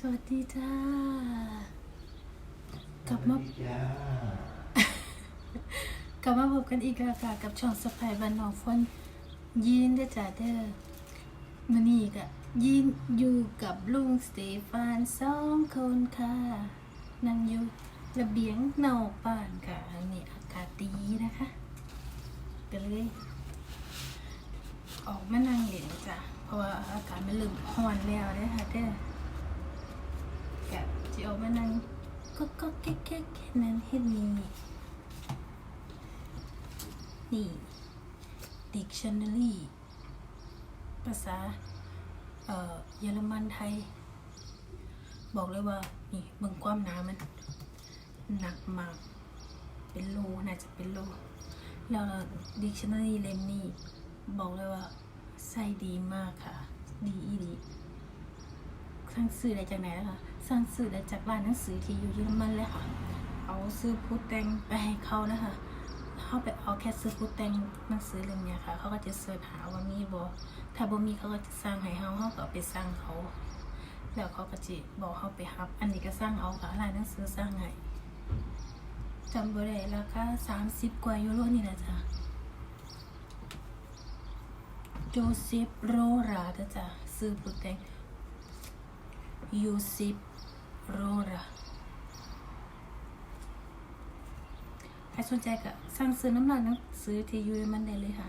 สวัสดีจ้า กลับมาจ้ากลับมาพบกันอีกแล้วค่ะกับช่องสไปบันนองฟอนยินเด้อจ้าเด้อมื้อนี้ก็ยินอยู่กับลุงสเตฟานสองคนค่ะนั่งอยู่ระเบียงนอกบ้านค่ะอันนี้อากาศดีนะคะก็เลย ออกมานั่งเล่นจ้ะเพราะว่าอากาศมันเริ่มร้อนแล้วเด้อค่ะเด้อกะจะ ออกมานั่งก็ก็แก๊กแก๊กแค่นั้นเห็นนี่นี่ dictionary ภาษาเอ่อเยอรมันไทย บอกเลยว่า นี่เบิ่งความหนามัน หนักมาก เป็นโลน่าจะเป็นโลแล้ว dictionary เล่มนี้ บอกเลยว่า ใส่ดีมากค่ะ ดีอีดี สั่งซื้อได้จากไหนนะคะสั่งซื้อได้จากร้านหนังสือที่อยู่เยอรมันเลยค่ะ เอาซื้อพูดแต่งไปให้เขานะคะเขาไปเอาแค่ซื้อพูดแต่งหนังสือเล่มเนี้ยค่ะ เขาก็จะเสิร์ชหาว่ามีบ่ถ้าบ่มีเขาก็จะสั่งให้เขาเขาก็ไปสั่งเขา แล้วเขาก็จะบอกเขาไปรับ อันนี้ก็สั่งเอาค่ะร้านหนังสือสั่งให้จำบ่ได้ราคาสามสิบกว่ายูโรนี่แหละจ้ะโจเซฟโรราจ้ะซื้อพูดแต่ง ยูซิปโรระใครสนใจก็สั่งซื้อน้ำหนักหนังซื้อที่ยูมันได้เลยค่ะ